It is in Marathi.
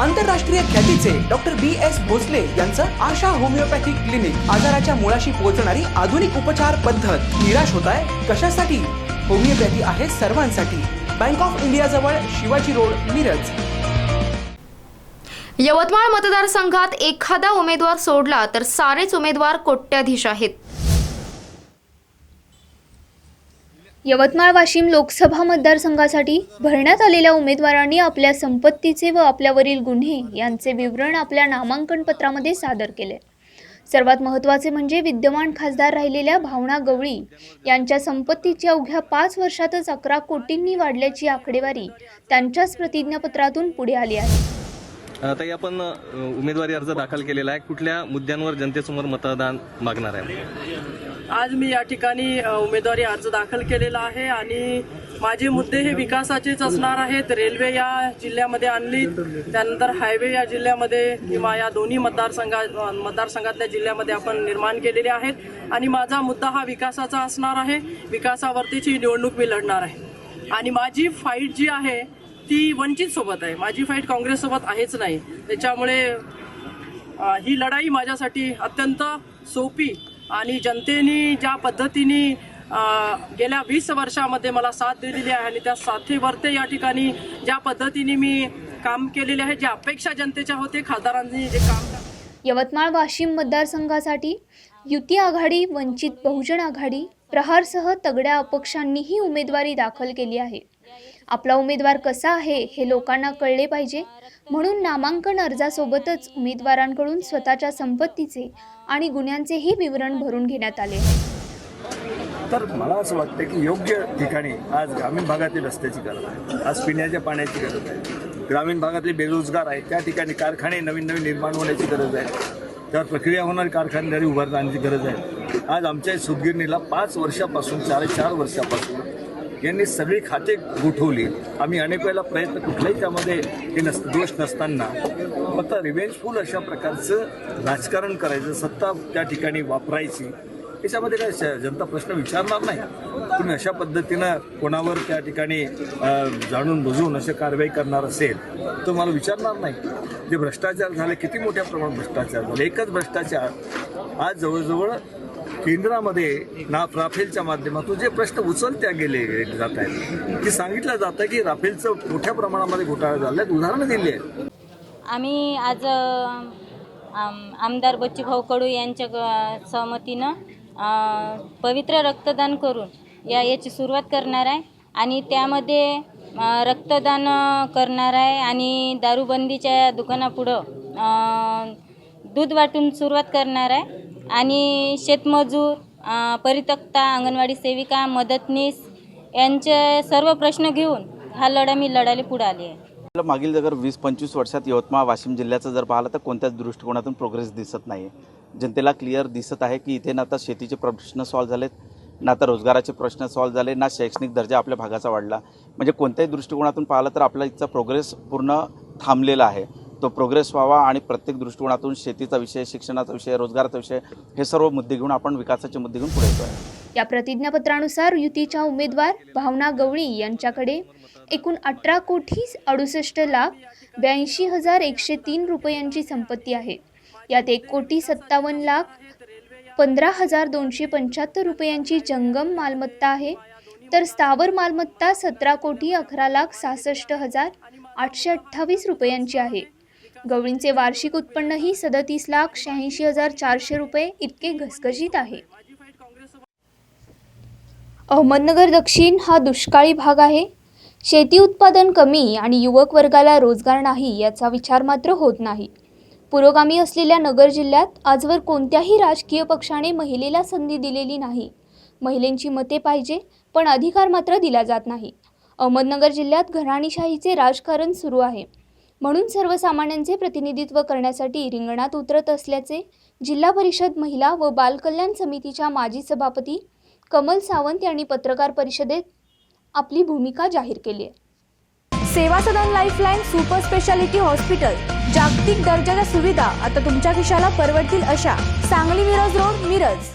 आंतरराष्ट्रीय ख्यातीचे डॉक्टर बी एस भोसले यांचं आशा होमिओपॅथिक क्लिनिक आजाराच्या मुळाशी पोहोचणारी आधुनिक उपचार पद्धत. निराश होत आहे कशासाठी? होमिओपॅथी आहे सर्वांसाठी. बँक ऑफ इंडिया जवळ शिवाजी रोड मिरज. यवतमाळ मतदारसंघात एखादा उमेदवार सोडला तर सारेच उमेदवार कोट्याधीश आहेत. यवतमाळ वाशिम लोकसभा मतदारसंघासाठी भरण्यात आलेल्या उमेदवारांनी आपल्या संपत्तीचे व आपल्यावरील गुन्हे यांचे विवरण आपल्या नामांकन पत्रामध्ये सादर केले. सर्वात महत्त्वाचे म्हणजे विद्यमान खासदार राहिलेल्या भावना गवळी यांच्या संपत्तीची अवघ्या पाच वर्षातच अकरा कोटींनी वाढल्याची आकडेवारी त्यांच्याच प्रतिज्ञापत्रातून पुढे आली आहे. ताई आपण उमेदवारी अर्ज दाखल केलेला आहे. कुठल्या मुद्द्यांवर जनतेसमोर मतदान मागणार आहे? आज मी या ठिकाणी उमेदवारी अर्ज दाखल केलेला आहे आणि माझे मुद्दे हे विकासाचेच असणार आहेत. रेल्वे या जिल्ह्यामध्ये आणली त्यानंतर हायवे या जिल्ह्यामध्ये किंवा या दोन्ही मतदारसंघा मतदारसंघातल्या जिल्ह्यामध्ये आपण निर्माण केलेले आहेत. आणि माझा मुद्दा हा विकासाचा असणार आहे. विकासावरतीची निवडणूक मी लढणार आहे. आणि माझी फाईट जी आहे ती वंचित सोबत आहे. माझी फाईट काँग्रेससोबत आहेच नाही. त्याच्यामुळे ही लढाई माझ्यासाठी अत्यंत सोपी आणि जनतेने ज्या पद्धतीने गेल्या वीस वर्षामध्ये मला साथ दिलेली आहे आणि त्या साथीवरते या ठिकाणी ज्या पद्धतीने मी काम केलेले आहे ज्या अपेक्षा जनतेच्या होते खासदारांनी जे काम यवतमाळ वाशिम मतदारसंघासाठी युती आघाडी वंचित बहुजन आघाडी प्रहारसह तगड्या अपक्षांनीही उमेदवारी दाखल केली आहे. आपला उमेदवार कसा आहे हे लोकांना कळले पाहिजे. म्हणून नामांकन अर्जासोबतच उमेदवारांकडून स्वतःच्या संपत्तीचे आणि गुन्ह्यांचेही विवरण भरून घेण्यात आले. तर मला असं वाटतं की योग्य ठिकाणी आज ग्रामीण भागातील रस्त्याची गरज आहे. आज पिण्याच्या पाण्याची गरज आहे. ग्रामीण भागातले बेरोजगार आहेत त्या ठिकाणी कारखाने नवीन नवीन निर्माण होण्याची गरज आहे. त्यावर प्रक्रिया होणारी कारखानदारी उभारण्याची गरज आहे. आज आमच्या सुदगिरणीला पाच वर्षापासून चार चार वर्षापासून यांनी सगळी खाते गुठवली. आम्ही अनेक वेळेला प्रयत्न कुठलाही त्यामध्ये हे नस दोष नसताना फक्त रिव्हेंजफुल अशा प्रकारचं राजकारण करायचं सत्ता त्या ठिकाणी वापरायची. याच्यामध्ये काय श- जनता प्रश्न विचारणार नाही. तुम्ही अशा पद्धतीनं कोणावर त्या ठिकाणी जाणून बुजून असे कारवाई करणार असेल तर मला विचारणार नाही. जे भ्रष्टाचार झाले किती मोठ्या प्रमाणात भ्रष्टाचार झाले? एकच भ्रष्टाचार. आज जवळजवळ केंद्रामध्ये ना राफेलच्या माध्यमातून जे प्रश्न उचलत्या गेले जात आहेत. की सांगितलं जातं की राफेलचं मोठ्या प्रमाणामध्ये घोटाळा झाला आहेत. उदाहरणं दिली आहेत. आम्ही आज आम- आमदार बच्चूभाऊ कडू यांच्या सहमतीनं पवित्र रक्तदान करून या याची सुरुवात करणार आहे आणि त्यामध्ये रक्तदान करणार आहे आणि दारूबंदीच्या दुकानापुढं दूध वाटून सुरुवात करणार आहे. आणि शेतमजूर परितक्ता अंगणवाडी सेविका मदतनीस यांचे सर्व प्रश्न घेऊन हा लढा मी लढायला पुढे आली आहे. मागील जर वीस पंचवीस वर्षात यवतमाळ वाशिम जिल्ह्याचं जर पाहिलं तर कोणत्याच दृष्टिकोनातून प्रोग्रेस दिसत नाही जनतेला क्लिअर दिसत आहे की इथे ना तर शेतीचे प्रश्न सॉल्व्ह झालेत ना तर रोजगाराचे प्रश्न सॉल्व्ह झाले ना शैक्षणिक दर्जा आपल्या भागाचा वाढला. म्हणजे कोणत्याही दृष्टिकोनातून पाहिलं तर आपला इथचा प्रोग्रेस पूर्ण थांबलेला आहे. तो प्रोग्रेस व्हावा आणि प्रत्येक दृष्टिकोनातून शेतीचा विषय शिक्षणाचा विषय रोजगाराचा विषय हे सर्व मुद्दे घेऊन आपण विकासाचे मुद्दे घेऊन पुढे येतो आहे या प्रतिज्ञापत्रानुसार युतीच्या उमेदवार भावना गवळी यांच्याकडे एकूण अठरा कोटी अडुसष्ट लाख ब्याऐंशी हजार एकशे तीन रुपयांची संपत्ती आहे. यात एक कोटी सत्तावन्न लाख पंधरा हजार दोनशे पंच्याहत्तर रुपयांची जंगम मालमत्ता आहे. तर स्थावर मालमत्ता सतरा कोटी अकरा लाख सहासष्ट हजार आठशे अठ्ठावीस रुपयांची आहे. गवळींचे वार्षिक उत्पन्नही सदतीस लाख शहाऐंशी हजार चारशे रुपये इतके घसघशीत आहे. अहमदनगर दक्षिण हा दुष्काळी भाग आहे. शेती उत्पादन कमी आणि युवक वर्गाला रोजगार नाही याचा विचार मात्र होत नाही. पुरोगामी असलेल्या नगर जिल्ह्यात आजवर कोणत्याही राजकीय पक्षाने महिलेला संधी दिलेली नाही. महिलेंची मते पाहिजे पण अधिकार मात्र दिला जात नाही. अहमदनगर जिल्ह्यात घराणीशाहीचे राजकारण सुरू आहे. म्हणून सर्वसामान्यांचे प्रतिनिधित्व करण्यासाठी रिंगणात उतरत असल्याचे जिल्हा परिषद महिला व बालकल्याण समितीच्या माजी सभापती कमल सावंत यांनी पत्रकार परिषदेत आपली भूमिका जाहीर केली आहे. Seva Sadan Lifeline super speciality hospital जागतिक दर्जाच्या सुविधा आता तुमच्या खिशाला परवडतील अशा सांगली मिरज रोड मिरज.